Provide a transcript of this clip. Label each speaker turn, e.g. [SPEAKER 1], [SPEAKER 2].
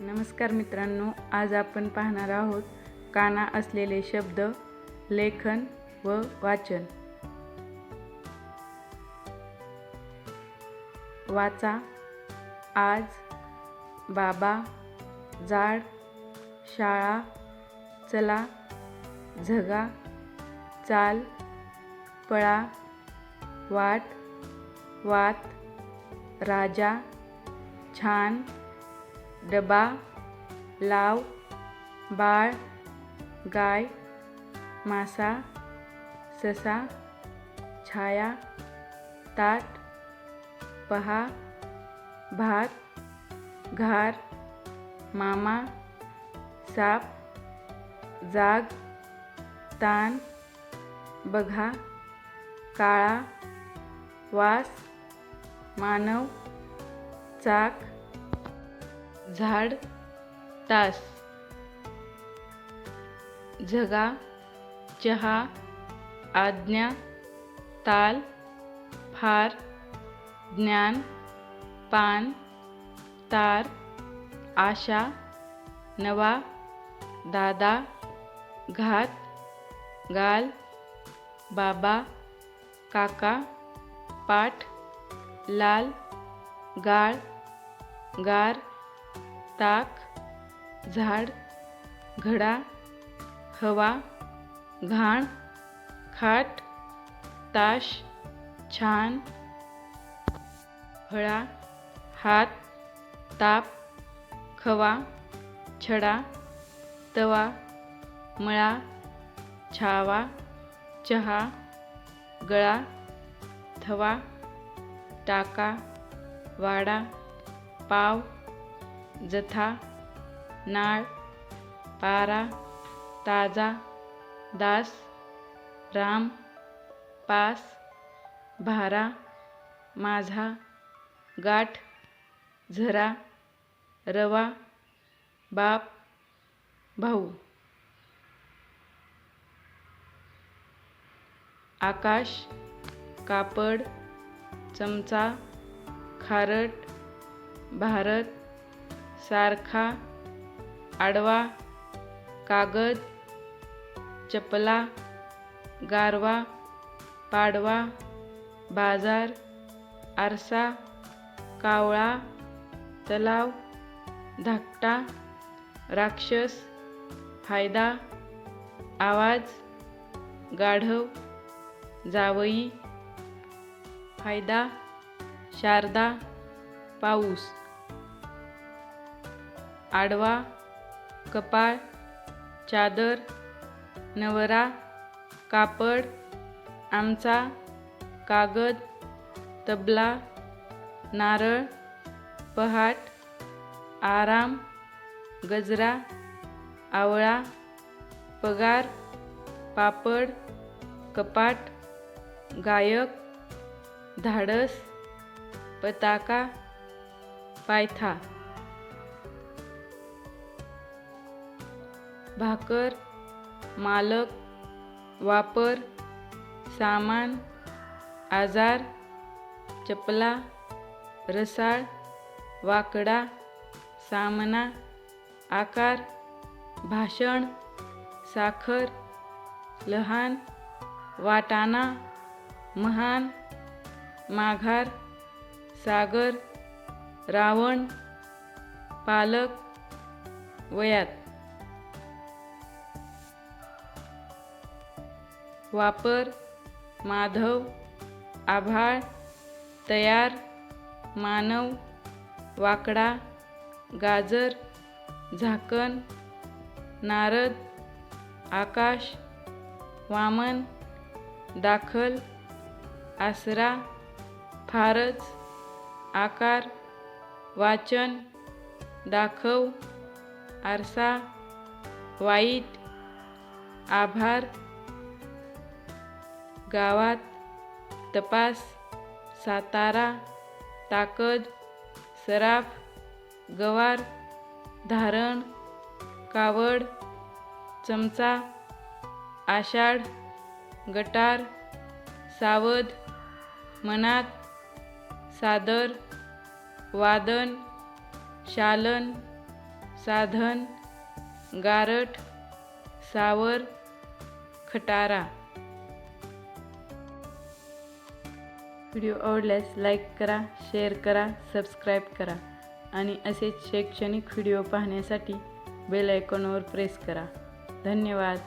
[SPEAKER 1] नमस्कार मित्रांनो आज आपण पाहणार आहोत काना असलेले शब्द लेखन व वाचन. वाचा आज बाबा जाड शाळा चला झगा चाल पळा वाट वात राजा छान डबा लाव बाळ गाय मासा ससा छाया ताट पहा भात घार मामा साप जाग तान बघा काळा वास मानव चाक झाड तास. झगा चहा आज्ञा ताल फार ज्ञान पान तार आशा नवा दादा घात गाल बाबा काका पाठ लाल गाळ गार ताक झाड घडा हवा घाण खाट ताश छान फळा हात ताप खवा छडा तवा मळा छावा चहा गळा थवा टाका वाडा पाव जथा नाळ पारा ताजा दास राम पास भारा माझा गाठ झरा रवा बाप भाऊ. आकाश कापड चमचा खारट भारत सारखा आडवा कागद चपला गारवा पाडवा बाजार आरसा कावळा तलाव धाकटा राक्षस फायदा आवाज गाढव जावई फायदा शारदा पाऊस. आडवा कपाळ चादर नवरा कापड आमचा कागद तबला नारळ पहाट आराम गजरा आवळा पगार पापड कपाट गायक धाडस पताका पायथा. भाकर मालक वापर सामान आजार चपला रसाळ वाकडा सामना आकार भाषण साखर लहान वाटाणा महान माघार सागर रावण पालक वयात. वापर माधव आभाळ तयार मानव वाकडा गाजर झाकण नारद आकाश वामन दाखल आसरा फारच आकार वाचन दाखव आरसा वाईट आभार गावात तपास सातारा ताकद सराफ गवार धारण कावड चमचा आषाढ गटार सावध मनात सादर वादन शालन साधन गारठ सावर खटारा. व्हिडिओ आवडल्यास लाईक करा शेअर करा सबस्क्राईब करा आणि असेच शैक्षणिक व्हिडिओ पाहण्यासाठी बेल आयकॉनवर प्रेस करा. धन्यवाद.